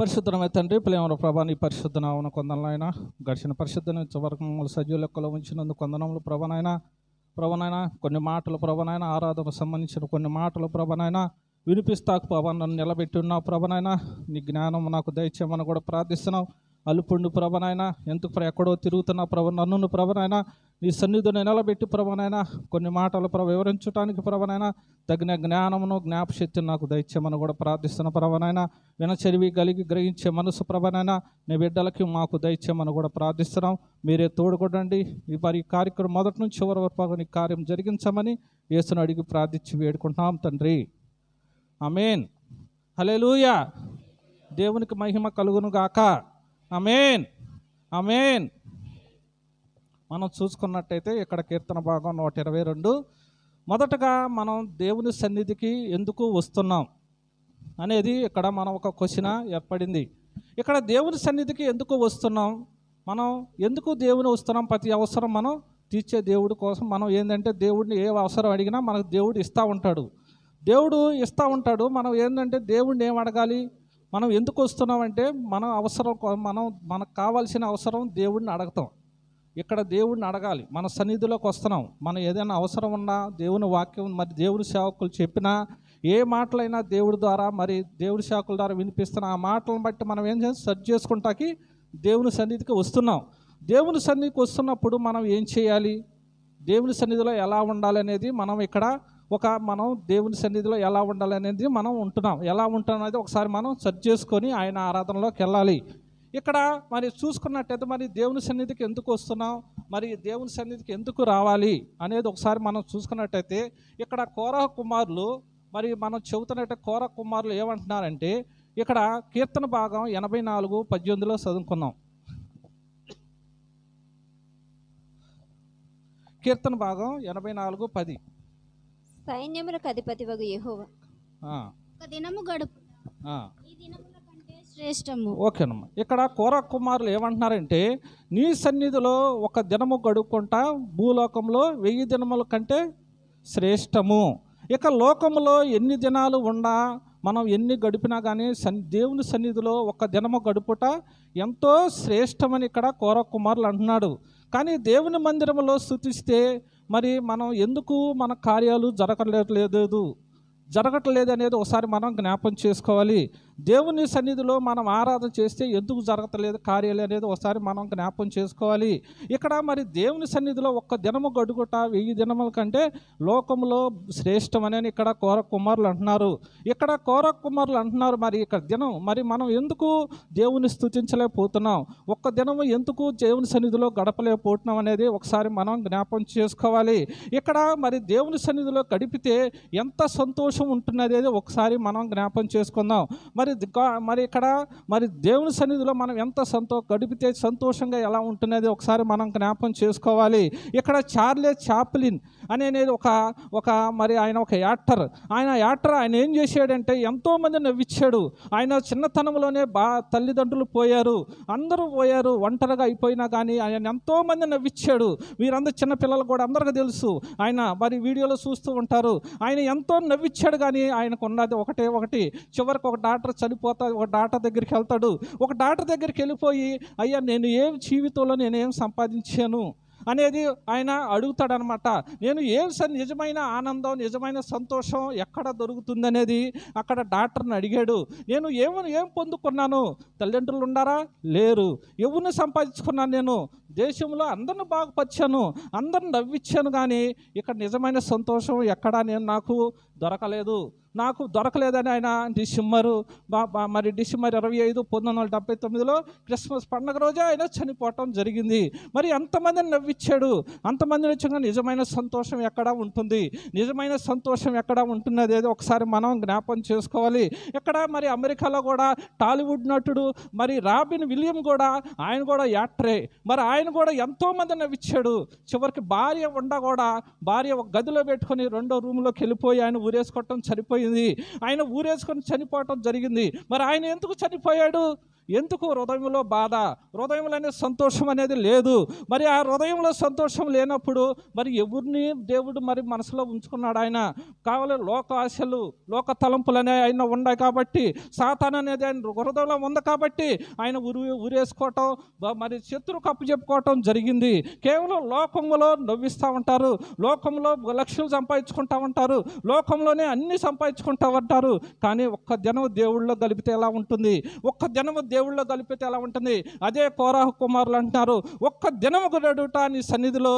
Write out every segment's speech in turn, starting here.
పరిశుద్ధమైన తండ్రి ప్రేమల ప్రభా నీ పరిశుద్ధ నామను కొందనాయన. గడిచిన పరిశుద్ధ వర్గంలో మమ్మల్ని సజీవ లెక్కలో ఉంచినందుకు కొందనములు ప్రభనైనా ప్రభనైనా కొన్ని మాటలు ప్రభనైనా ఆరాధనకు సంబంధించిన కొన్ని మాటలు ప్రభనైనా వినిపిస్తాకు ప్రభా నన్ను నిలబెట్టి ఉన్నావు ప్రభనైనా నీ జ్ఞానం నాకు దయచేయమని కూడా ప్రార్థిస్తున్నావు. అల్లుపుండు ప్రభనైనా ఎందుకు ప్ర- ఎక్కడో తిరుగుతున్నా ప్రభ నన్ను ప్రభనైనా నీ సన్నిధిని నిలబెట్టి ప్రభనైనా కొన్ని మాటలు ప్రభ వివరించడానికి ప్రభనైనా తగిన జ్ఞానమును జ్ఞాపశక్తిని నాకు దయచేయమని కూడా ప్రార్థిస్తున్న ప్రభనైనా వినచరివి కలిగి గ్రహించే మనసు ప్రభనైనా నీ బిడ్డలకి మాకు దయచేయమని కూడా ప్రార్థిస్తున్నాం. మీరే తోడుకొడండి ఈ మరి కార్యక్రమం మొదటి నుంచి చివరి వరకు నీ కార్యం జరిగించమని యేసును అడిగి ప్రార్థించి వేడుకుంటున్నాం తండ్రి. అమేన్ హలే దేవునికి మహిమ కలుగును గాక అమేన్ అమేన్ మనం చూసుకున్నట్టయితే ఇక్కడ కీర్తన భాగం నూట ఇరవై రెండు. మొదటగా మనం దేవుని సన్నిధికి ఎందుకు వస్తున్నాం అనేది ఇక్కడ మనం ఒక క్వశ్చన్ ఏర్పడింది. ఇక్కడ దేవుని సన్నిధికి ఎందుకు వస్తున్నాం? మనం ఎందుకు దేవుని వస్తున్నాం? ప్రతి అవసరం మనం తీర్చే దేవుడి కోసం మనం ఏంటంటే దేవుడిని ఏ అవసరం అడిగినా మనకు దేవుడు ఇస్తూ ఉంటాడు. దేవుడు ఇస్తూ ఉంటాడు. మనం ఏంటంటే దేవుడిని ఏం అడగాలి? మనం ఎందుకు వస్తున్నామంటే మన అవసరం మనం మనకు కావాల్సిన అవసరం దేవుడిని అడగతాం. ఇక్కడ దేవుడిని అడగాలి. మన సన్నిధిలోకి వస్తున్నాం. మనం ఏదైనా అవసరం ఉన్నా దేవుని వాక్యం మరి దేవుని సేవకులు చెప్పినా ఏ మాటలైనా దేవుడి ద్వారా మరి దేవుడి సేవకుల ద్వారా వినిపిస్తున్న ఆ మాటలను బట్టి మనం ఏం చేయాలి సెర్చ్ చేసుకుంటాకి దేవుని సన్నిధికి వస్తున్నాం. దేవుని సన్నిధికి వస్తున్నప్పుడు మనం ఏం చేయాలి? దేవుని సన్నిధిలో ఎలా ఉండాలి అనేది మనం ఇక్కడ ఒక మనం దేవుని సన్నిధిలో ఎలా ఉండాలి అనేది మనం ఉంటున్నాం. ఎలా ఉంటున్నాం అనేది ఒకసారి మనం సెర్చ్ చేసుకొని ఆయన ఆరాధనలోకి వెళ్ళాలి. ఇక్కడ మరి చూసుకున్నట్టయితే మరి దేవుని సన్నిధికి ఎందుకు వస్తున్నాం? మరి దేవుని సన్నిధికి ఎందుకు రావాలి అనేది ఒకసారి మనం చూసుకున్నట్టయితే ఇక్కడ కోరహ కుమారులు మరి మనం చెబుతున్నట్టే కోర కుమారులు ఏమంటున్నారంటే ఇక్కడ కీర్తన భాగం ఎనభై నాలుగు పద్దెనిమిదిలో చదువుకున్నాం కీర్తన భాగం ఎనభై నాలుగు పది. సైన్యములకు అధిపతి వగు యెహోవా. ఆ, ఒక దినము గడుపు. ఆ. ఈ దినముల కంటే శ్రేష్టము. ఓకేనమ్మా. ఇక్కడ కోర కుమారులు ఏమంటున్నారంటే నీ సన్నిధిలో ఒక దినము గడుపుకుంటా భూలోకంలో వెయ్యి దినముల కంటే శ్రేష్టము. ఇక లోకంలో ఎన్ని దినాలు ఉండా మనం ఎన్ని గడిపినా కానీ సన్ దేవుని సన్నిధిలో ఒక దినము గడుపుట ఎంతో శ్రేష్టమని ఇక్కడ కోర కుమారులు అంటున్నాడు. కానీ దేవుని మందిరంలో స్థుతిస్తే మరి మనం ఎందుకు మన కార్యాలు జరగట్లేదు? జరగట్లేదు అనేది ఒకసారి మనం జ్ఞాపం చేసుకోవాలి. దేవుని సన్నిధిలో మనం ఆరాధన చేస్తే ఎందుకు జరగట్లేదు కార్యాలు అనేది ఒకసారి మనం జ్ఞాపం చేసుకోవాలి. ఇక్కడ మరి దేవుని సన్నిధిలో ఒక్క దినము గడుగుట వెయ్యి దినముల కంటే లోకంలో శ్రేష్టమని ఇక్కడ కోర కుమారులు అంటున్నారు. ఇక్కడ కోర కుమారులు అంటున్నారు మరి ఇక్కడ దినం. మరి మనం ఎందుకు దేవుని స్థుతించలేకపోతున్నాం? ఒక్క దినము ఎందుకు దేవుని సన్నిధిలో గడపలేకపోతున్నాం అనేది ఒకసారి మనం జ్ఞాపం చేసుకోవాలి. ఇక్కడ మరి దేవుని సన్నిధిలో గడిపితే ఎంత సంతోషం ఉంటున్నది ఒకసారి మనం జ్ఞాపం చేసుకుందాం. మరి మరి మరి ఇక్కడ మరి దేవుని సన్నిధిలో మనం ఎంత సంతో గడిపితే సంతోషంగా ఎలా ఉంటున్నది ఒకసారి మనం జ్ఞాపం చేసుకోవాలి. ఇక్కడ చార్లే చాప్లిన్ అనేది ఒక ఒక మరి ఆయన ఒక యాక్టర్. ఆయన యాక్టర్ ఆయన ఏం చేశాడంటే ఎంతోమంది నవ్విచ్చాడు. ఆయన చిన్నతనంలోనే బా తల్లిదండ్రులు పోయారు. అందరూ పోయారు. ఒంటరిగా అయిపోయినా కానీ ఆయన ఎంతోమంది నవ్విచ్చాడు. వీరందరూ చిన్నపిల్లలు కూడా అందరికీ తెలుసు. ఆయన మరి వీడియోలో చూస్తూ ఉంటారు. ఆయన ఎంతో నవ్విచ్చాడు కానీ ఆయనకు ఉన్నది ఒకటే ఒకటి. చివరికి ఒక డాక్టర్ చనిపోతా ఒక డాక్టర్ దగ్గరికి వెళ్తాడు. ఒక డాక్టర్ దగ్గరికి వెళ్ళిపోయి అయ్యా నేను ఏం జీవితంలో నేను ఏం సంపాదించాను? అనేది ఆయన అడుగుతాడనమాట. నేను ఏం నిజమైన ఆనందం నిజమైన సంతోషం ఎక్కడ దొరుకుతుందనేది అక్కడ డాక్టర్ని అడిగాడు. నేను ఏమో ఏం పొందుకున్నాను? తల్లిదండ్రులు ఉండారా లేరు. ఎవరిని సంపాదించుకున్నాను నేను? దేశంలో అందరిని బాగుపరిచాను అందరిని నవ్విచ్చాను కానీ ఇక్కడ నిజమైన సంతోషం ఎక్కడా నేను నాకు దొరకలేదు. నాకు దొరకలేదని ఆయన డిసెంబరు బా- మరి డిసెంబర్ ఇరవై ఐదు పంతొమ్మిది వందల డెబ్బై తొమ్మిదిలో క్రిస్మస్ పండగ రోజే ఆయన చనిపోవటం జరిగింది. మరి ఎంతమందిని నవ్విచ్చాడు? అంతమందిని వచ్చాక నిజమైన సంతోషం ఎక్కడ ఉంటుంది? నిజమైన సంతోషం ఎక్కడ ఉంటున్నది? ఏదో ఒకసారి మనం జ్ఞాపం చేసుకోవాలి. ఇక్కడ మరి అమెరికాలో కూడా టాలీవుడ్ నటుడు మరి రాబిన్ విలియం కూడా ఆయన కూడా యాక్టరే. మరి ఆయన కూడా ఎంతోమంది నవ్విచ్చాడు. చివరికి భార్య ఉండ కూడా భార్య ఒక గదిలో పెట్టుకొని రెండో రూమ్లోకి వెళ్ళిపోయి ఆయన ఊరేసుకోవటం జరిగింది. ఆయన ఊరేసుకొని చనిపోవటం జరిగింది. మరి ఆయన ఎందుకు చనిపోయాడు? ఎందుకు హృదయంలో బాధ? హృదయంలోనే సంతోషం అనేది లేదు. మరి ఆ హృదయంలో సంతోషం లేనప్పుడు మరి ఎవరిని దేవుడు మరి మనసులో ఉంచుకున్నాడు ఆయన? కావాలి లోక ఆశలు లోక తలంపులు అనేవి ఆయన ఉన్నాయి కాబట్టి సాతాన్ అనేది ఆయన హృదయంలో ఉంది కాబట్టి ఆయన ఉరి ఉరేసుకోవటం మరి శత్రు కప్పు చెప్పుకోవటం జరిగింది. కేవలం లోకంలో నవ్విస్తూ ఉంటారు. లోకంలో లక్షలు సంపాదించుకుంటా ఉంటారు. లోకంలోనే అన్ని సంపాదించుకుంటా ఉంటారు. కానీ ఒక్క జనం దేవుళ్ళో గలిపితే ఎలా ఉంటుంది? ఒక్క దినము దేవుళ్ళో కలిపితే ఎలా ఉంటుంది? అదే కోరాహు కుమారులు అంటున్నారు. ఒక్క దినము గడుట నీ సన్నిధిలో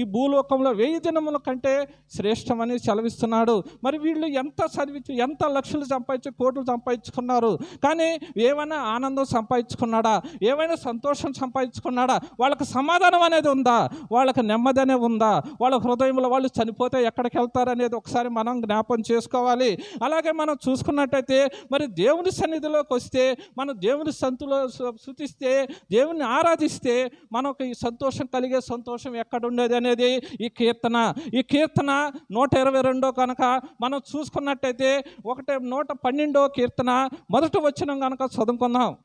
ఈ భూలోకంలో వెయ్యి దినముల కంటే శ్రేష్టమని చలవిస్తున్నాడు మరి వీళ్ళు ఎంత చదివి ఎంత లక్షలు సంపాదించి కోట్లు సంపాదించుకున్నారు? కానీ ఏమైనా ఆనందం సంపాదించుకున్నాడా? ఏమైనా సంతోషం సంపాదించుకున్నాడా? వాళ్ళకి సమాధానం అనేది ఉందా? వాళ్ళకి నెమ్మది అనేది ఉందా? వాళ్ళ హృదయంలో వాళ్ళు చనిపోతే ఎక్కడికి వెళ్తారనేది ఒకసారి మనం జ్ఞాపం చేసుకోవాలి. అలాగే మనం చూసుకున్నట్టయితే మరి దేవుని సన్నిధిలోకి వస్తే మనం దేవుని సంతులో శృతిస్తే దేవుని ఆరాధిస్తే మనకు ఈ సంతోషం కలిగే సంతోషం ఎక్కడుండేది అనేది ఈ కీర్తన. ఈ కీర్తన నూట ఇరవై రెండో కనుక మనం చూసుకున్నట్టయితే ఒకటి నూట పన్నెండో కీర్తన. మొదట వచ్చిన కనుక చదువుకుందాం.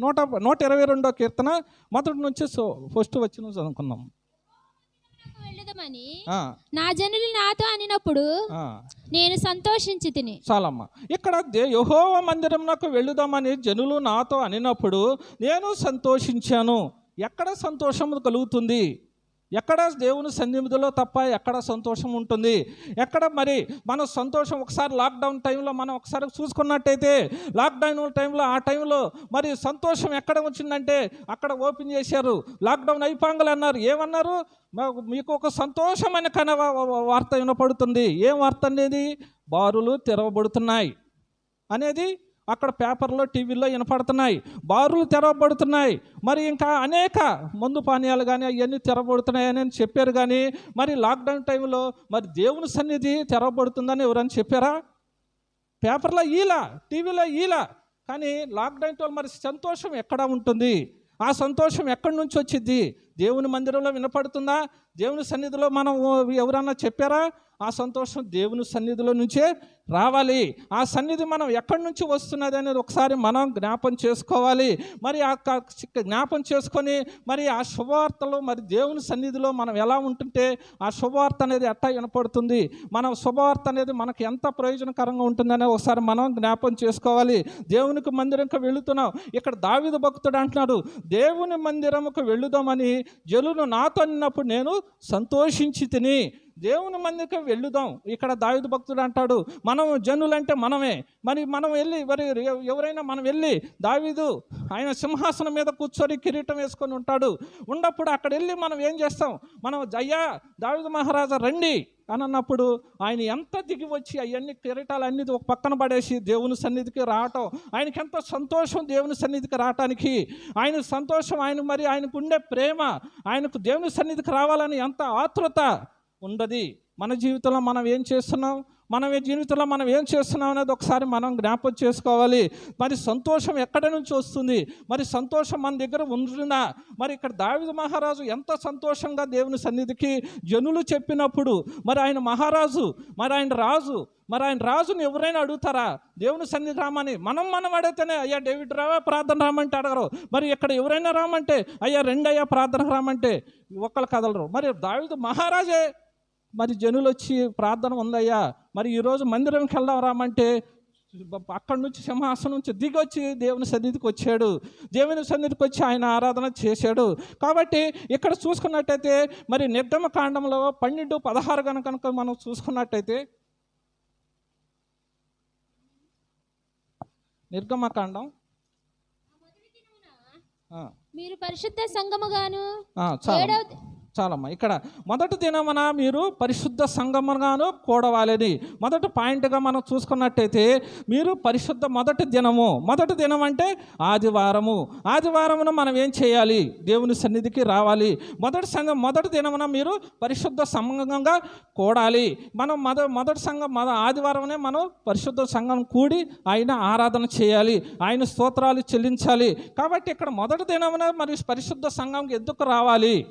నూట నూట ఇరవై రెండో కీర్తన. మొదటి నుంచి సో- ఫస్ట్ వచ్చిన చదువుకుందాం. వెళ్ళదమని ఆ, నా జనులు నాతో అనినప్పుడు. నేను సంతోషించి తిని. చాలమ్మ. ఇక్కడ యహోవ మందిరంలోకి వెళ్ళుదామని జనులు నాతో అనినప్పుడు నేను సంతోషించాను. ఎక్కడ సంతోషం కలుగుతుంది? ఎక్కడ దేవుని సన్నిధిలో తప్ప ఎక్కడ సంతోషం ఉంటుంది. ఎక్కడ మరి మన సంతోషం ఒకసారి లాక్డౌన్ టైంలో మనం ఒకసారి చూసుకున్నట్టయితే లాక్డౌన్ టైంలో ఆ టైంలో మరి సంతోషం ఎక్కడ వచ్చిందంటే అక్కడ ఓపెన్ చేశారు. లాక్డౌన్ అయిపోంగలు అన్నారు. ఏమన్నారు? మీకు ఒక సంతోషమైన కన వార్త వినపడుతుంది. ఏం వార్త అనేది? బారులు తెరవబడుతున్నాయి. అనేది అక్కడ పేపర్లో టీవీలో వినపడుతున్నాయి. బారులు తెరవబడుతున్నాయి. మరి ఇంకా అనేక మందు పానీయాలు కానీ అవన్నీ తెరవబడుతున్నాయని అని చెప్పారు కానీ మరి లాక్డౌన్ టైంలో మరి దేవుని సన్నిధి తెరవబడుతుందని ఎవరైనా చెప్పారా? పేపర్లో ఈలా టీవీలో ఈలా కానీ లాక్డౌన్ టైంలో మరి సంతోషం ఎక్కడ ఉంటుంది? ఆ సంతోషం ఎక్కడి నుంచి వచ్చింది దేవుని మందిరంలో వినపడుతుందా? దేవుని సన్నిధిలో మనం ఎవరన్నా చెప్పారా? ఆ సంతోషం దేవుని సన్నిధిలో నుంచే రావాలి. ఆ సన్నిధి మనం ఎక్కడి నుంచి వస్తున్నది అనేది ఒకసారి మనం జ్ఞాపం చేసుకోవాలి. మరి ఆ జ్ఞాపం చేసుకొని మరి ఆ శుభవార్తలు మరి దేవుని సన్నిధిలో మనం ఎలా ఉంటుంటే ఆ శుభవార్త అనేది ఎట్టా వినపడుతుంది? మనం శుభవార్త అనేది మనకు ఎంత ప్రయోజనకరంగా ఉంటుందనే ఒకసారి మనం జ్ఞాపం చేసుకోవాలి. దేవునికి మందిరంకి వెళుతున్నాం. ఇక్కడ దావిద భక్తుడు అంటున్నాడు దేవుని మందిరముకు వెళ్ళుదామని జనులు నాతో అన్నప్పుడు నేను సంతోషించి తిని దేవుని మందికి వెళ్ళుదాం. ఇక్కడ దావిద భక్తుడు అంటాడు మనం జనులంటే మనమే. మరి మనం వెళ్ళి మరి ఎవరైనా మనం వెళ్ళి దావీదు ఆయన సింహాసనం మీద కూర్చొని కిరీటం వేసుకొని ఉంటాడు. ఉన్నప్పుడు అక్కడ వెళ్ళి మనం ఏం చేస్తాం? మనం జయ్యా దావిద మహారాజా రండి అని అన్నప్పుడు ఆయన ఎంత దిగి వచ్చి అవన్నీ కిరీటాలు అన్ని ఒక పక్కన పడేసి దేవుని సన్నిధికి రావటం ఆయనకి ఎంత సంతోషం దేవుని సన్నిధికి రావటానికి. ఆయన సంతోషం ఆయన మరి ఆయనకు ఉండే ప్రేమ ఆయనకు దేవుని సన్నిధికి రావాలని ఎంత ఆతృత ఉండదు. మన జీవితంలో మనం ఏం చేస్తున్నాం? మనం జీవితంలో మనం ఏం చేస్తున్నాం అనేది ఒకసారి మనం జ్ఞాపకం చేసుకోవాలి. మరి సంతోషం ఎక్కడి నుంచి వస్తుంది? మరి సంతోషం మన దగ్గర ఉంటుందా? మరి ఇక్కడ దావిద మహారాజు ఎంత సంతోషంగా దేవుని సన్నిధికి జనులు చెప్పినప్పుడు మరి ఆయన మహారాజు మరి ఆయన రాజు మరి ఆయన రాజుని ఎవరైనా అడుగుతారా? దేవుని సన్నిధి రామని మనం మనం అడిగితేనే అయ్యా డేవిడ్ రావా? ప్రార్థన రామంటే అడగరు. మరి ఇక్కడ ఎవరైనా రామంటే అయ్యా రెండయ్యా ప్రార్థన రామంటే ఒక్కరు కదలరు. మరి దావిద మహారాజే మరి జనులు వచ్చి ప్రార్థన ఉందయ్యా. మరి ఈరోజు మందిరంకి వెళ్దాం రామంటే అక్కడి నుంచి సింహాసనం నుంచి దిగొచ్చి దేవుని సన్నిధికి వచ్చాడు. దేవుని సన్నిధికి వచ్చి ఆయన ఆరాధన చేశాడు. కాబట్టి ఇక్కడ చూసుకున్నట్టయితే మరి నిర్గమ కాండంలో పన్నెండు పదహారు కనుక కనుక మనం చూసుకున్నట్టయితే నిర్గమకాండం ఆ, మీరు పరిశుద్ధ సంగముగాను ఆ, చాలు. ఏడవ చాలమ్మా. ఇక్కడ మొదటి దినమున మీరు పరిశుద్ధ సంగముగాను కూడవాలని మొదటి పాయింట్గా మనం చూసుకున్నట్టయితే మీరు పరిశుద్ధ మొదటి దినము. మొదటి దినం అంటే ఆదివారము. ఆదివారమున మనం ఏం చేయాలి? దేవుని సన్నిధికి రావాలి. మొదటి సంఘం మొదటి దినమున మీరు పరిశుద్ధ సంఘంగా కూడాలి. మనం మొద మొదటి సంఘం మొద ఆదివారమునే మనం పరిశుద్ధ సంఘం కూడి ఆయన ఆరాధన చేయాలి. ఆయన స్తోత్రాలు చెల్లించాలి. కాబట్టి ఇక్కడ మొదటి దినమున మరి పరిశుద్ధ సంఘంకి ఎందుకు రావాలి?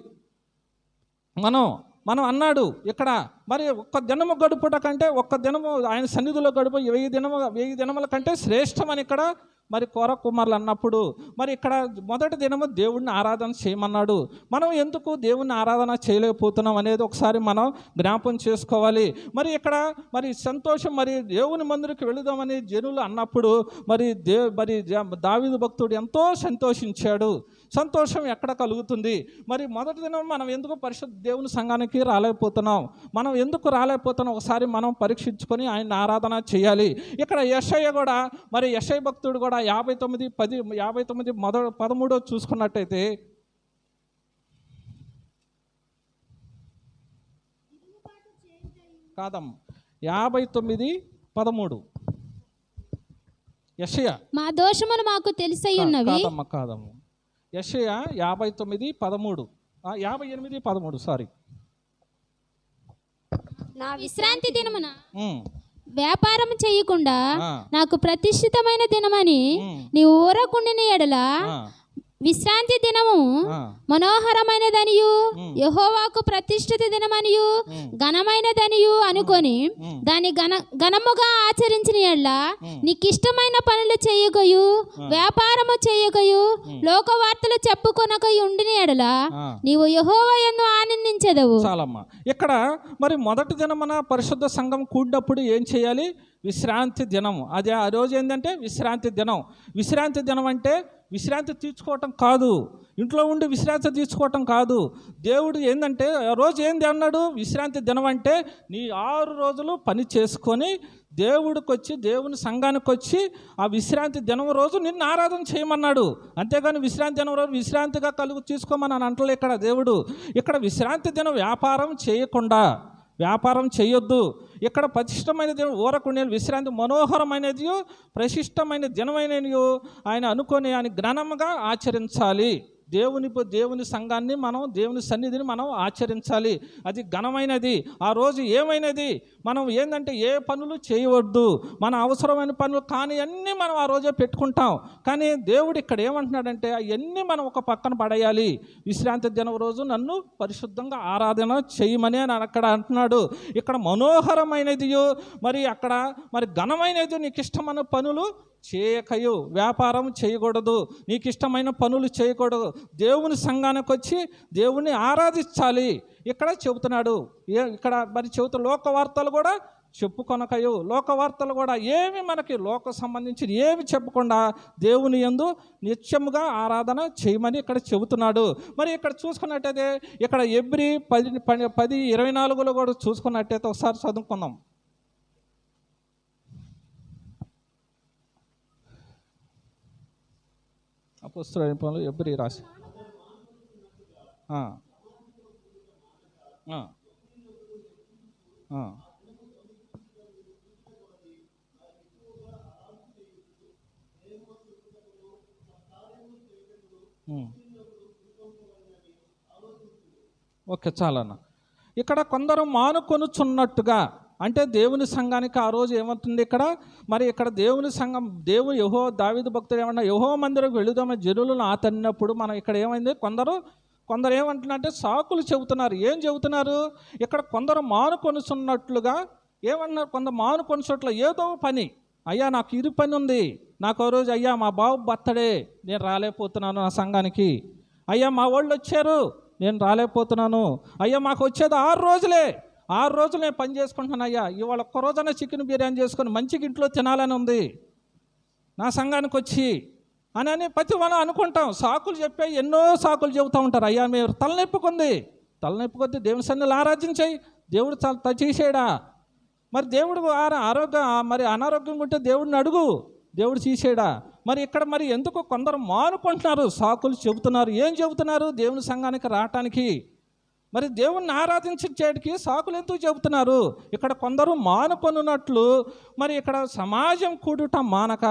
మనం మనం అన్నాడు ఇక్కడ. మరి ఒక్క దినము గడుపుట కంటే ఒక్క దినము ఆయన సన్నిధిలో గడుపు వెయ్యి దినము వెయ్యి దినముల కంటే శ్రేష్టమని ఇక్కడ మరి కోర కుమారులు అన్నప్పుడు మరి ఇక్కడ మొదటి దినము దేవుడిని ఆరాధన చేయమన్నాడు. మనం ఎందుకు దేవుణ్ణి ఆరాధన చేయలేకపోతున్నాం అనేది ఒకసారి మనం జ్ఞాపం చేసుకోవాలి. మరి ఇక్కడ మరి సంతోషం మరి దేవుని మందిరికి వెళుదామని జనులు అన్నప్పుడు మరి దే మరి దావిదు భక్తుడు ఎంతో సంతోషించాడు. సంతోషం ఎక్కడ కలుగుతుంది? మరి మొదటి దినం మనం ఎందుకు పరిశుద్ధ దేవుని సంఘానికి రాలేకపోతున్నాం? మనం ఎందుకు రాలేకపోతున్నాం? ఒకసారి మనం పరీక్షించుకొని ఆయన ఆరాధన చేయాలి. ఇక్కడ యశయ్య కూడా మరి యశయ్య భక్తుడు కూడా యాభై తొమ్మిది పది యాభై తొమ్మిది మొదటి పదమూడో చూసుకున్నట్టయితే కాదమ్మ యాభై తొమ్మిది పదమూడు. యషయ. మా దోషములు మాకు తెలిసై ఉన్నవి. కాదమ్మ కాదమ్మ. యషయ యాభై తొమ్మిది పదమూడు. యాభై ఎనిమిది పదమూడు సారీ. నా విశ్రాంతి దినమున వ్యాపారం చేయకుండా నాకు ప్రతిష్ఠితమైన దినమని నీ ఊరకుండిన ఎడల విశ్రాంతి దినము మనోహరమైనదనియు. యెహోవాకు ప్రతిష్ఠిత దినమనియు ఘనమైనదనియు అనుకొని దాని ఘన ఘనముగా ఆచరించిన ఎడ్ల. నీకిష్టమైన పనులు చేయకయు వ్యాపారము చేయకయు లోకవార్తలు చెప్పుకొనకయు ఉండిన ఎడల. నీవు యెహోవాయందు ఆనందించెదవు. చాలమ్మా. ఇక్కడ మరి మొదటి దినమున పరిశుద్ధ సంఘం కూడినప్పుడు ఏం చేయాలి? విశ్రాంతి దినం అదే ఆ రోజు ఏంటంటే విశ్రాంతి దినం. విశ్రాంతి దినం అంటే విశ్రాంతి తీర్చుకోవటం కాదు. ఇంట్లో ఉండి విశ్రాంతి తీసుకోవటం కాదు. దేవుడు ఏంటంటే ఆ రోజు ఏంది అన్నాడు? విశ్రాంతి దినం అంటే నీ ఆరు రోజులు పని చేసుకొని దేవుడికి వచ్చి దేవుని సంఘానికి వచ్చి ఆ విశ్రాంతి దినం రోజు నిన్ను ఆరాధన చేయమన్నాడు. అంతేగాని విశ్రాంతి దినం రోజు విశ్రాంతిగా కలుగు తీసుకోమని అని అంటలే ఇక్కడ దేవుడు. ఇక్కడ విశ్రాంతి దినం వ్యాపారం చేయకుండా వ్యాపారం చేయొద్దు. ఇక్కడ ప్రతిష్టమైన దినం విశ్రాంతి మనోహరమైనది ప్రశిష్టమైన దినమైనది ఆయన అనుకొని ఆయన ఘనముగా ఆచరించాలి. దేవుని దేవుని సంఘాన్ని మనం దేవుని సన్నిధిని మనం ఆచరించాలి. అది ఘనమైనది. ఆ రోజు ఏమైనది? మనం ఏంటంటే ఏ పనులు చేయవద్దు. మన అవసరమైన పనులు కానీ అన్నీ మనం ఆ రోజే పెట్టుకుంటాం. కానీ దేవుడు ఇక్కడ ఏమంటున్నాడంటే అవన్నీ మనం ఒక పక్కన పడేయాలి. విశ్రాంతి దినం రోజు నన్ను పరిశుద్ధంగా ఆరాధన చేయమని అని అక్కడ అంటున్నాడు. ఇక్కడ మనోహరమైనది మరి అక్కడ మరి ఘనమైనది నీకు ఇష్టమైన పనులు చేయకయు వ్యాపారం చేయకూడదు. నీకు ఇష్టమైన పనులు చేయకూడదు. దేవుని సంఘానికి వచ్చి దేవుని ఆరాధించాలి. ఇక్కడ చెబుతున్నాడు. ఏ ఇక్కడ మరి చెబుతూ లోక వార్తలు కూడా చెప్పుకొనకయు. లోక వార్తలు కూడా ఏమి మనకి లోక సంబంధించి ఏమి చెప్పకుండా దేవుని యందు నిత్యముగా ఆరాధన చేయమని ఇక్కడ చెబుతున్నాడు. మరి ఇక్కడ చూసుకున్నట్టయితే ఇక్కడ ఎబ్రి పది పది- పది ఇరవై నాలుగులో కూడా చూసుకున్నట్టయితే ఒకసారి చదువుకుందాం. అపుస్తుల పనులు ఎబ్రి రాసి ఓకే చాలన్న. ఇక్కడ కొందరు మానుకొనుచున్నట్టుగా అంటే దేవుని సంఘానికి ఆ రోజు ఏమవుతుంది ఇక్కడ? మరి ఇక్కడ దేవుని సంఘం దేవుని యహో దావిదు భక్తులు ఏమన్నా యహో మందిరకు వెళుదామని జనులను ఆతన్నప్పుడు మనం ఇక్కడ ఏమైంది? కొందరు కొందరు ఏమంటున్నారంటే సాకులు చెబుతున్నారు. ఏం చెబుతున్నారు? ఇక్కడ కొందరు మానుకొనుచున్నట్లుగా ఏమన్నారు కొందరు మానుకొనుచున్నట్లు ఏదో పని. అయ్యా నాకు ఇది పని ఉంది. నాకు ఆ రోజు అయ్యా మా బాబు బర్త్డే నేను రాలేకపోతున్నాను నా సంఘానికి. అయ్యా మా వాళ్ళు వచ్చారు నేను రాలేకపోతున్నాను. అయ్యా మాకు వచ్చేది ఆరు రోజులే. ఆరు రోజులు నేను పని చేసుకుంటున్నానయ్యా. ఇవాళ ఒక్క రోజైనా చికెన్ బిర్యానీ చేసుకొని మంచిగా ఇంట్లో తినాలని ఉంది. నా సంఘానికి వచ్చి అని అని ప్రతి మనం అనుకుంటాం. సాకులు చెప్పే ఎన్నో సాకులు చెబుతూ ఉంటారు. అయ్యా మీరు తలనొప్పుకుంది తలనొప్పుకొద్ది దేవుని సన్నిధిలో ఆరాధించాయి దేవుడు చాలా చేసేయడా మరి దేవుడు ఆరోగ్యం ఆరోగ్య మరి అనారోగ్యం ఉంటే దేవుడిని అడుగు. దేవుడు తీసేయడా మరి ఇక్కడ మరి ఎందుకు కొందరు మానుకుంటున్నారు? సాకులు చెబుతున్నారు. ఏం చెబుతున్నారు? దేవుని సంఘానికి రావటానికి. మరి దేవుణ్ణి ఆరాధించేటికి సాకులు ఎందుకు చెబుతున్నారు? ఇక్కడ కొందరు మానుకొనున్నట్లు మరి ఇక్కడ సమాజం కూడుట మానక.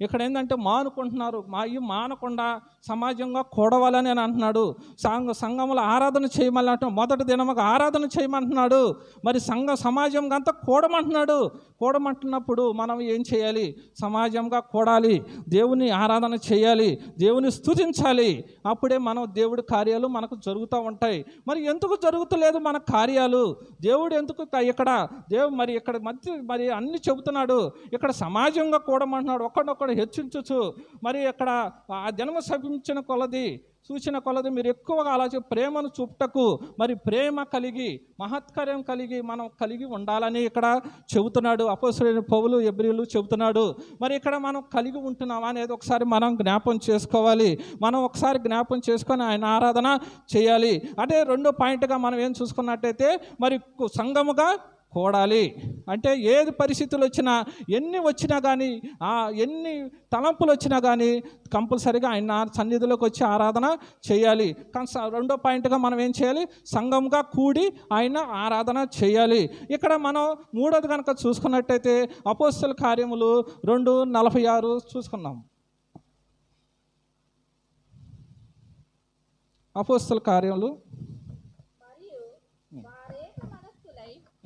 ఇక్కడ ఏంటంటే మానుకుంటున్నారు. మా ఈ మానకుండా సమాజంగా కూడవాలని అని అంటున్నాడు. సంఘ సంఘంలో ఆరాధన చేయమని అంటే మొదటి దినముగా ఆరాధన చేయమంటున్నాడు. మరి సంఘ సమాజంగా అంతా కూడమంటున్నాడు. కూడమంటున్నప్పుడు మనం ఏం చేయాలి? సమాజంగా కూడాలి. దేవుని ఆరాధన చేయాలి. దేవుని స్థుతించాలి అప్పుడే మనం దేవుడి కార్యాలు మనకు జరుగుతూ ఉంటాయి. మరి ఎందుకు జరుగుతలేదు మన కార్యాలు? దేవుడు ఎందుకు ఇక్కడ దేవు మరి ఇక్కడ మధ్య మరి అన్ని చెబుతున్నాడు. ఇక్కడ సమాజంగా కూడమంటున్నాడు. కూడా హెచ్చించచ్చు. మరి ఇక్కడ ఆ జన్మ శపించిన కొలది సూచన కొలది మీరు ఎక్కువగా అలా ప్రేమను చూపుటకు మరి ప్రేమ కలిగి మహత్కార్యం కలిగి మనం కలిగి ఉండాలని ఇక్కడ చెబుతున్నాడు అపోసరైన పౌలు ఎబ్రిలు చెబుతున్నాడు. మరి ఇక్కడ మనం కలిగి ఉంటున్నామా అనేది ఒకసారి మనం జ్ఞాపం చేసుకోవాలి. మనం ఒకసారి జ్ఞాపం చేసుకొని ఆయన ఆరాధన చేయాలి. అంటే రెండో పాయింట్గా మనం ఏం చూసుకున్నట్టయితే మరి కు- సంఘముగా కూడాలి అంటే ఏది పరిస్థితులు వచ్చినా ఎన్ని వచ్చినా కానీ ఆ ఎన్ని తలంపులు వచ్చినా కానీ కంపల్సరిగా ఆయన సన్నిధిలోకి వచ్చి ఆరాధన చేయాలి. కానీ స- రెండో పాయింట్గా మనం ఏం చేయాలి? సంఘంగా కూడి ఆయన ఆరాధన చేయాలి. ఇక్కడ మనం మూడోది కనుక చూసుకున్నట్టయితే అపోస్తల కార్యములు రెండు నలభై ఆరు చూసుకున్నాం. అపోస్తల కార్యములు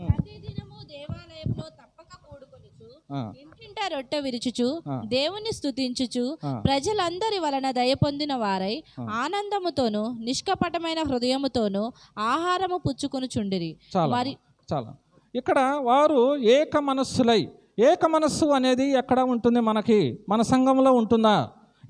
ప్రతిదినము దేవాలయంలో తప్పక కూడుకొనుచు ఆ, ఇంటింట రొట్టె విరుచుచు. దేవుని స్తుతించుచు ఆ. ప్రజలందరి వలన దయ పొందిన వారై ఆనందముతోను నిష్కపటమైన హృదయముతోను ఆహారము పుచ్చుకొనుచుండిరి మరి చాలా. ఇక్కడ వారు ఏక మనస్సులై ఏక మనస్సు అనేది ఎక్కడ ఉంటుంది మనకి? మన సంఘంలో ఉంటుందా?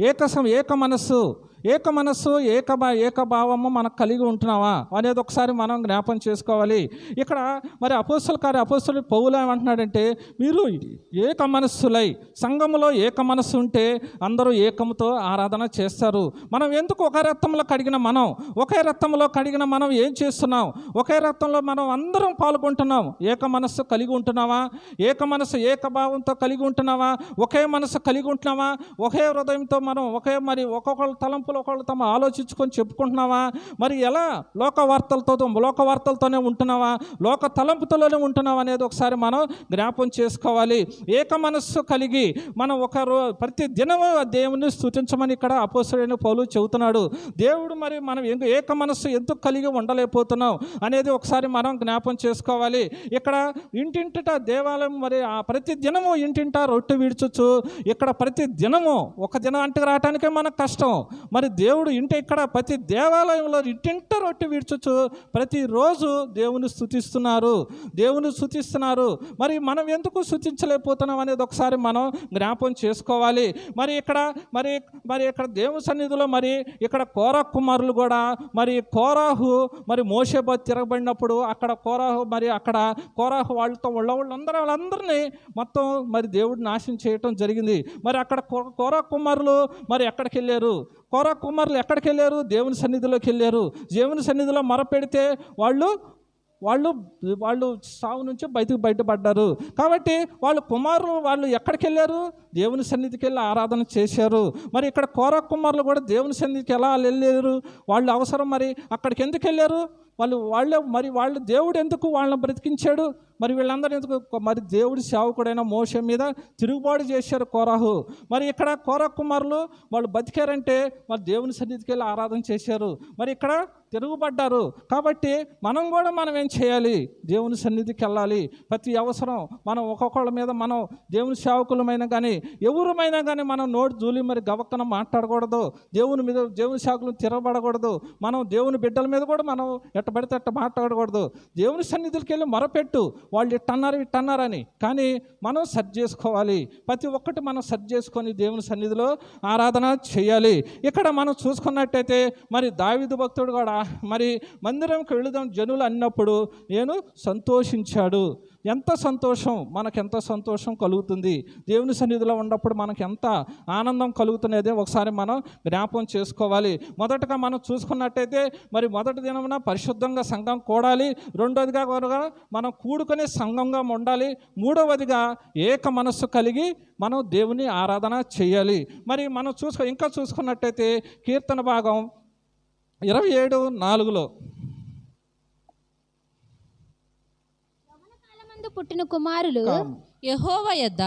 ఏక ఏక మనస్సు ఏక మనస్సు ఏక ఏకభావము మనకు కలిగి ఉంటున్నావా అనేది ఒకసారి మనం జ్ఞాపం చేసుకోవాలి. ఇక్కడ మరి అపోస్తుల కార్య అపోస్తులు పౌలు ఏమంటున్నాడంటే మీరు ఏక మనస్సులై సంఘములో ఏక మనస్సు ఉంటే అందరూ ఏకముతో ఆరాధన చేస్తారు. మనం ఎందుకు ఒక రక్తంలో కడిగిన మనం? ఒకే రక్తంలో కడిగిన మనం ఏం చేస్తున్నాం? ఒకే రక్తంలో మనం అందరం పాల్గొంటున్నాం. ఏక మనస్సు కలిగి ఉంటున్నావా? ఏక మనస్సు ఏకభావంతో కలిగి ఉంటున్నావా? ఒకే మనస్సు కలిగి ఉంటున్నావా? ఒకే హృదయంతో మనం ఒకే మరి ఒక్కొక్కళ్ళ తలంపు ఒకళ్ళు తమ ఆలోచించుకొని చెప్పుకుంటున్నావా? మరి ఎలా? లోక వార్తలతో లోక వార్తలతోనే ఉంటున్నావా? లోక తలంపుతోనే ఉంటున్నావా అనేది ఒకసారి మనం జ్ఞాపం చేసుకోవాలి. ఏక మనస్సు కలిగి మనం ఒక రో ప్రతి దినము ఆ దేవుని స్థుతించమని ఇక్కడ అపోసరైన పౌలు చెబుతున్నాడు. దేవుడు మరి మనం ఏక మనస్సు ఎందుకు కలిగి ఉండలేకపోతున్నాం అనేది ఒకసారి మనం జ్ఞాపం చేసుకోవాలి. ఇక్కడ ఇంటింటిట దేవాలయం మరి ఆ ప్రతి దినము ఇంటింట రొట్టె విడిచొచ్చు ఇక్కడ ప్రతి దినము ఒక దినం అంటే రావటానికే మనకు కష్టం. మరి మరి దేవుడు ఇంటి ఇక్కడ ప్రతి దేవాలయంలో ఇంటింట రొట్టె విడుచుచు ప్రతిరోజు దేవుని స్థుతిస్తున్నారు దేవుని స్థుతిస్తున్నారు మరి మనం ఎందుకు స్థుతించలేకపోతున్నాం అనేది ఒకసారి మనం జ్ఞాపం చేసుకోవాలి. మరి ఇక్కడ మరి మరి ఇక్కడ దేవుని సన్నిధిలో మరి ఇక్కడ కోరా కుమారులు కూడా మరి కోరాహు మరి మోషేబ తిరగబడినప్పుడు అక్కడ కోరాహు మరి అక్కడ కోరాహు వాళ్ళతో వాళ్ళ వాళ్ళందరూ వాళ్ళందరినీ మొత్తం మరి దేవుడు నాశనం చేయటం జరిగింది. మరి అక్కడ కో- కోరా కుమారులు మరి ఎక్కడికి వెళ్ళారు కోరా కుమారులు ఎక్కడికి వెళ్ళారు? దేవుని సన్నిధిలోకి వెళ్ళారు. దేవుని సన్నిధిలో మొరపెడితే వాళ్ళు వాళ్ళు వాళ్ళు సావు నుంచి బయటకు బయటపడ్డారు. కాబట్టి వాళ్ళు కుమారులు వాళ్ళు ఎక్కడికి వెళ్ళారు? దేవుని సన్నిధికి వెళ్ళి ఆరాధన చేశారు. మరి ఇక్కడ కోర కుమారులు కూడా దేవుని సన్నిధికి ఎలా వెళ్ళారు? వాళ్ళు అవసరం మరి అక్కడికి ఎందుకు వెళ్ళారు? వాళ్ళు వాళ్ళే మరి వాళ్ళు దేవుడు ఎందుకు వాళ్ళని బ్రతికించాడు? మరి వీళ్ళందరూ ఎందుకు మరి దేవుడి సేవకుడైన మోష మీద తిరుగుబాటు చేశారు కోరాహు. మరి ఇక్కడ కోర కుమారులు వాళ్ళు బతికారంటే మరి దేవుని సన్నిధికి వెళ్ళి ఆరాధన చేశారు. మరి ఇక్కడ తిరుగుబడ్డారు. కాబట్టి మనం కూడా మనం ఏం చేయాలి? దేవుని సన్నిధికి వెళ్ళాలి. ప్రతి అవసరం మనం ఒక్కొక్కళ్ళ మీద మనం దేవుని సేవకులమైన కానీ ఎవరమైనా కానీ మనం నోటి జూలి మరి గవక్కన మాట్లాడకూడదు. దేవుని మీద దేవుని సేవకులను తిరగబడకూడదు. మనం దేవుని బిడ్డల మీద కూడా మనం ఎట్ట పడితే అట్ట మాట్లాడకూడదు. దేవుని సన్నిధులకి వెళ్ళి మొరపెట్టు. వాళ్ళు ఇట్టన్నారు ఇట్టన్నారని కానీ మనం సర్చ్ చేసుకోవాలి. ప్రతి ఒక్కటి మనం సర్చ్ చేసుకొని దేవుని సన్నిధిలో ఆరాధన చేయాలి. ఇక్కడ మనం చూసుకున్నట్టయితే మరి దావిదు భక్తుడు కూడా మరి మందిరంకి వెళుదాం జనులు అన్నప్పుడు నేను సంతోషించాడు. ఎంత సంతోషం మనకు ఎంత సంతోషం కలుగుతుంది. దేవుని సన్నిధిలో ఉన్నప్పుడు మనకు ఎంత ఆనందం కలుగుతున్నదే ఒకసారి మనం జ్ఞాపం చేసుకోవాలి. మొదటగా మనం చూసుకున్నట్టయితే మరి మొదటి దినమున పరిశుద్ధంగా సంఘం కూడాలి. రెండోదిగా కనుక మనం కూడుకునే సంఘంగా ఉండాలి. మూడవదిగా ఏక మనస్సు కలిగి మనం దేవుని ఆరాధన చేయాలి. మరి మనం చూసుకో ఇంకా చూసుకున్నట్టయితే కీర్తన భాగం ఇరవై ఏడు నాలుగులో పుట్టిన కుమారులు యెహోవా యొద్ద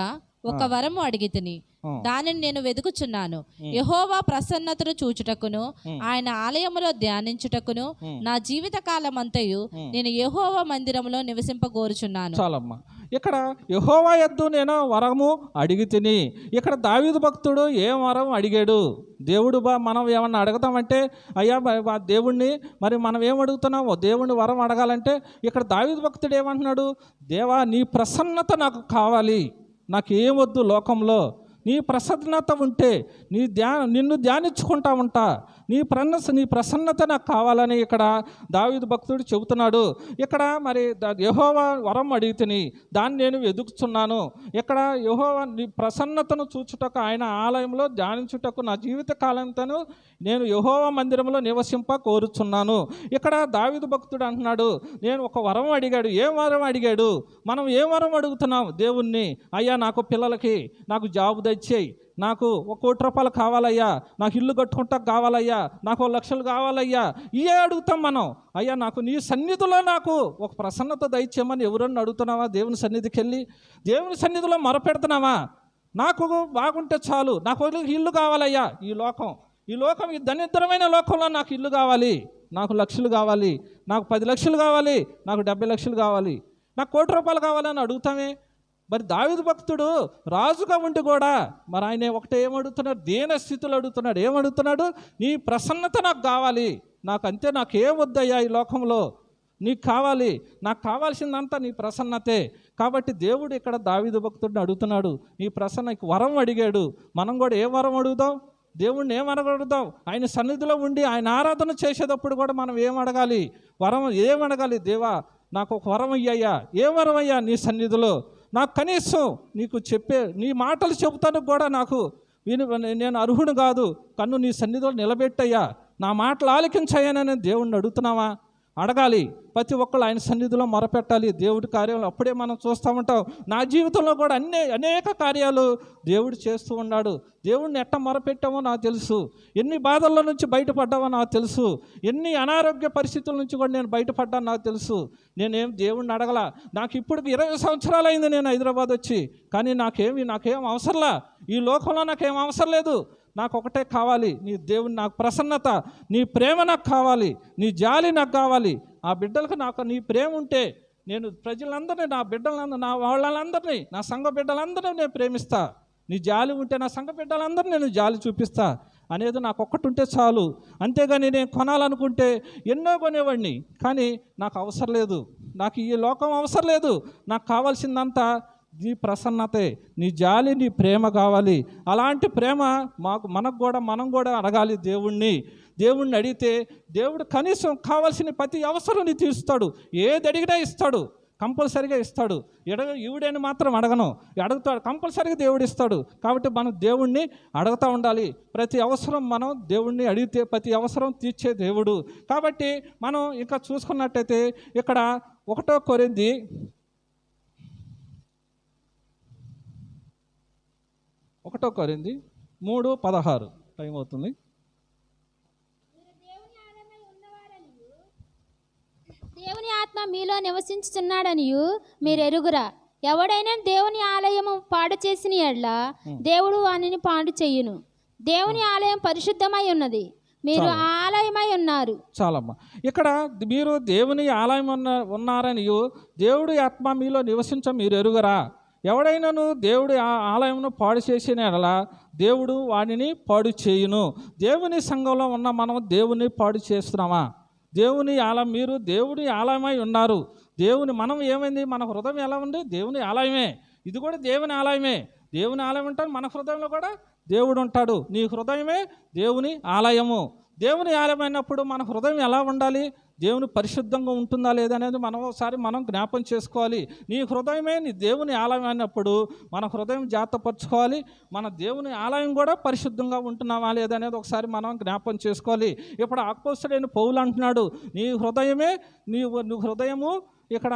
ఒక వరము అడిగి తిని ఆ. దానిని నేను వెతుకుచున్నాను. యహోవా ప్రసన్నతను చూచుటకును ఆయన ఆలయములో ధ్యానించుటకును నా జీవిత కాలమంతయు నేను యహోవా మందిరములో నివసింపగోరుచున్నాను. చాలమ్మా. ఇక్కడ యహోవా ఎద్దు నేను వరము అడిగి తిని ఇక్కడ దావిదు భక్తుడు ఏం వరం అడిగాడు? దేవుడు బా మనం ఏమన్నా అడుగుతామంటే అయ్యా మరి దేవుణ్ణి మరి మనం ఏం అడుగుతున్నామో దేవుణ్ణి వరం అడగాలంటే ఇక్కడ దావిదు భక్తుడు ఏమంటున్నాడు? దేవా నీ ప్రసన్నత నాకు కావాలి. నాకు ఏం వద్దు లోకంలో. నీ ప్రసన్నత ఉంటే నీ ధ్యా నిన్ను ధ్యానించుకుంటా ఉంటా. నీ ప్రన్నస నీ ప్రసన్నత నాకు కావాలని ఇక్కడ దావిదు భక్తుడు చెబుతున్నాడు. ఇక్కడ మరి యహోవా వరం అడిగితేని. దాన్ని నేను వెతుకుతున్నాను ఇక్కడ యహోవా నీ ప్రసన్నతను చూచుటకు ఆయన ఆలయంలో ధ్యానించుటకు నా జీవిత కాలంతోను నేను యహోవా మందిరంలో నివసింప కోరుచున్నాను. ఇక్కడ దావిదు భక్తుడు అంటున్నాడు నేను ఒక వరం అడిగాడు. ఏం వరం అడిగాడు? మనం ఏ వరం అడుగుతున్నాం దేవుణ్ణి? అయ్యా నాకు పిల్లలకి నాకు జాబ్ ఇచ్చేయి. నాకు ఒక కోటి రూపాయలు కావాలయ్యా. నాకు ఇల్లు కట్టుకుంటా కావాలయ్యా. నాకు ఒక లక్షలు కావాలయ్యా. ఇవే అడుగుతాం మనం. అయ్యా నాకు నీ సన్నిధిలో నాకు ఒక ప్రసన్నత దయచేయమని ఎవరన్నా అడుగుతున్నావా? దేవుని సన్నిధికి వెళ్ళి. దేవుని సన్నిధిలో మొరపెడుతున్నావా? నాకు బాగుంటే చాలు. నాకు ఇల్లు కావాలయ్యా. ఈ లోకం. ఈ లోకం ఈ దరిద్రమైన లోకంలో నాకు ఇల్లు కావాలి. నాకు లక్షలు కావాలి. నాకు పది లక్షలు కావాలి. నాకు డెబ్బై లక్షలు కావాలి. నాకు కోటి రూపాయలు కావాలని అడుగుతామే. మరి దావిదు భక్తుడు రాజుగా ఉండి కూడా మరి ఆయన ఒకటే ఏమడుగుతున్నాడు? దేన స్థితిలో అడుగుతున్నాడు. ఏమడుగుతున్నాడు? నీ ప్రసన్నత నాకు కావాలి. నాకు అంతే నాకు ఏం వద్దయ్యా ఈ లోకంలో? నీకు కావాలి. నాకు కావాల్సిందంతా నీ ప్రసన్నతే. కాబట్టి దేవుడు ఇక్కడ దావిదు భక్తుడిని అడుగుతున్నాడు. నీ ప్రసన్నకి వరం అడిగాడు. మనం కూడా ఏ వరం అడుగుదాం? దేవుణ్ణి ఏం అడగడుగుతాం ఆయన సన్నిధిలో ఉండి ఆయన ఆరాధన చేసేటప్పుడు కూడా మనం ఏం అడగాలి? వరం ఏం అడగాలి? దేవా నాకు ఒక వరం అయ్యాయా ఏ వరం అయ్యా నీ సన్నిధిలో? నాకు కనీసం నీకు చెప్పే నీ మాటలు చెబుతాను కూడా నాకు నేను అర్హుడు కాదు. కన్ను నీ సన్నిధిలో నిలబెట్టయ్యా. నా మాటలు ఆలకించయ్యానని దేవుణ్ణి అడుగుతున్నావా? అడగాలి. ప్రతి ఒక్కళ్ళు ఆయన సన్నిధిలో మొరపెట్టాలి. దేవుడి కార్యాలు అప్పుడే మనం చూస్తూ ఉంటాం. నా జీవితంలో కూడా అన్ని అనేక కార్యాలు దేవుడు చేస్తూ ఉన్నాడు. దేవుడిని ఎట్ట మొరపెట్టామో నాకు తెలుసు. ఎన్ని బాధల్లో నుంచి బయటపడ్డామో నాకు తెలుసు. ఎన్ని అనారోగ్య పరిస్థితుల నుంచి కూడా నేను బయటపడ్డాను నాకు తెలుసు. నేనేం దేవుణ్ణి అడగల. నాకు ఇప్పుడు ఇరవై సంవత్సరాలు అయింది నేను హైదరాబాద్ వచ్చి. కానీ నాకేమి నాకేం అవసరంలా? ఈ లోకంలో నాకేం అవసరం లేదు. నాకు ఒకటే కావాలి. నీ దేవుని నాకు ప్రసన్నత. నీ ప్రేమ నాకు కావాలి. నీ జాలి నాకు కావాలి. ఆ బిడ్డలకు నాకు నీ ప్రేమ ఉంటే నేను ప్రజలందరినీ నా బిడ్డలందరూ నా వాళ్ళందరినీ నా సంఘ బిడ్డలందరినీ నేను ప్రేమిస్తా. నీ జాలి ఉంటే నా సంఘ బిడ్డలందరినీ నేను జాలి చూపిస్తా. అనేది నాకు ఒక్కటి ఉంటే చాలు. అంతేగాని నేను కొనాలనుకుంటే ఎన్నో కొనేవాడిని. కానీ నాకు అవసరం లేదు. నాకు ఈ లోకం అవసరం లేదు. నాకు కావాల్సిందంతా నీ ప్రసన్నతే నీ జాలి నీ ప్రేమ కావాలి. అలాంటి ప్రేమ మాకు మనకు కూడా మనం కూడా అడగాలి దేవుణ్ణి. దేవుణ్ణి అడిగితే దేవుడు కనీసం కావాల్సిన ప్రతి అవసరాన్ని తీరుస్తాడు. ఏది అడిగినా ఇస్తాడు. కంపల్సరిగా ఇస్తాడు. ఎడగ ఈవిడని మాత్రం అడగను. అడుగుతాడు కంపల్సరిగా దేవుడు ఇస్తాడు. కాబట్టి మనం దేవుణ్ణి అడుగుతూ ఉండాలి. ప్రతి అవసరం మనం దేవుణ్ణి అడిగితే ప్రతి అవసరం తీర్చే దేవుడు. కాబట్టి మనం ఇంకా చూసుకున్నట్టయితే ఇక్కడ ఒకటో కొరింది ఒకటో కొరింది మూడు పదహారు. టైం అవుతుంది. దేవుని ఆత్మ మీలో నివసించుచున్నాడనియు మీరు ఎరుగురా. ఎవడైనా దేవుని ఆలయము పాడు చేసిన ఎడ్ల దేవుడు వానిని పాడు చెయ్యును దేవుని ఆలయం పరిశుద్ధమై ఉన్నది. మీరు ఆలయమై ఉన్నారు. చాలమ్మా. ఇక్కడ మీరు దేవుని ఆలయం ఉన్న ఉన్నారని దేవుడి ఆత్మ మీలో నివసించ మీరు ఎరుగరా? ఎవడైనాను దేవుడి ఆ ఆలయంను పాడు చేసిన ఎడల దేవుడు వాడిని పాడు చేయును. దేవుని సంఘంలో ఉన్న మనం దేవుని పాడు చేస్తున్నామా? దేవుని ఆలయం మీరు దేవుని ఆలయమై ఉన్నారు. దేవుని మనం ఏమైంది? మన హృదయం ఎలా ఉంది? దేవుని ఆలయమే. ఇది కూడా దేవుని ఆలయమే. దేవుని ఆలయం ఉంటాడు మన హృదయంలో కూడా దేవుడు ఉంటాడు. నీ హృదయమే దేవుని ఆలయము. దేవుని ఆలయమైనప్పుడు మన హృదయం ఎలా ఉండాలి? దేవుని పరిశుద్ధంగా ఉంటుందా లేదా అనేది మనం ఒకసారి మనం జ్ఞాపం చేసుకోవాలి. నీ హృదయమే నీ దేవుని ఆలయం అయినప్పుడు మన హృదయం జాతపరచుకోవాలి. మన దేవుని ఆలయం కూడా పరిశుద్ధంగా ఉంటున్నామా లేదా అనేది ఒకసారి మనం జ్ఞాపం చేసుకోవాలి. ఇప్పుడు ఆక్పోస్తుడైన పౌలు అంటున్నాడు నీ హృదయమే నీ నీ హృదయము ఇక్కడ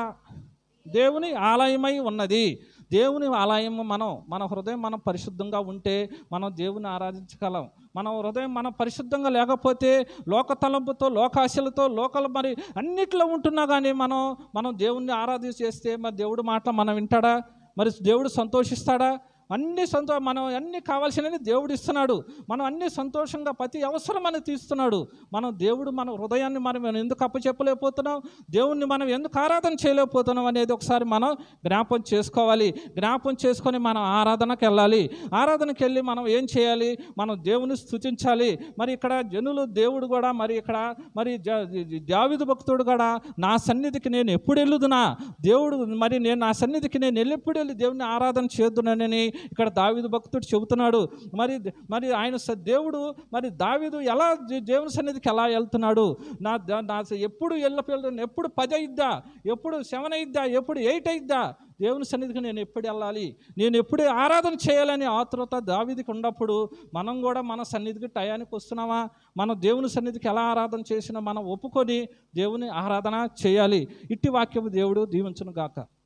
దేవుని ఆలయమై ఉన్నది. దేవుని ఆలయము మనం మన హృదయం మనం పరిశుద్ధంగా ఉంటే మనం దేవుని ఆరాధించగలం. మన హృదయం మనం పరిశుద్ధంగా లేకపోతే లోక తలంపుతో లోకాశలతో లోకలు మరి అన్నిట్లో ఉంటున్నా కానీ మనం మనం దేవుణ్ణి ఆరాధన చేస్తే మరి దేవుడు మాట మనం వింటాడా? మరి దేవుడు సంతోషిస్తాడా? అన్ని సంతో మనం అన్ని కావాల్సినవి దేవుడు ఇస్తున్నాడు. మనం అన్ని సంతోషంగా ప్రతి అవసరం మనకు తీస్తున్నాడు. మనం దేవుడు మన హృదయాన్ని మనం ఎందుకు అప్పచెప్పలేకపోతున్నాం? దేవుణ్ణి మనం ఎందుకు ఆరాధన చేయలేకపోతున్నాం అనేది ఒకసారి మనం జ్ఞాపం చేసుకోవాలి. జ్ఞాపం చేసుకొని మనం ఆరాధనకు వెళ్ళాలి. ఆరాధనకు వెళ్ళి మనం ఏం చేయాలి? మనం దేవుని స్థుతించాలి. మరి ఇక్కడ జనులు దేవుడు కూడా మరి ఇక్కడ మరి జావిదు భక్తుడు కూడా నా సన్నిధికి నేను ఎప్పుడు వెళ్ళుదునా? దేవుడు మరి నేను నా సన్నిధికి నేను ఎల్లప్పుడు వెళ్ళి దేవుని ఆరాధన చేద్దునని ఇక్కడ దావీదు భక్తుడు చెబుతున్నాడు మరి మరి ఆయన స- దేవుడు మరి దావీదు ఎలా దే- దేవుని సన్నిధికి ఎలా వెళ్తున్నాడు? నా ద- నా ఎప్పుడు వెళ్ళి ఎప్పుడు పది అయిద్దా? ఎప్పుడు సెవెన్ అయిద్దా? ఎప్పుడు ఎయిట్ అయిద్దా? దేవుని సన్నిధికి నేను ఎప్పుడు వెళ్ళాలి? నేను ఎప్పుడు ఆరాధన చేయాలని ఆతృత దావిదికి ఉన్నప్పుడు మనం కూడా మన సన్నిధికి టయానికి వస్తున్నామా? మన దేవుని సన్నిధికి ఎలా ఆరాధన చేసినా మనం ఒప్పుకొని దేవుని ఆరాధన చేయాలి. ఇట్టి వాక్యము దేవుడు దీవించను గాక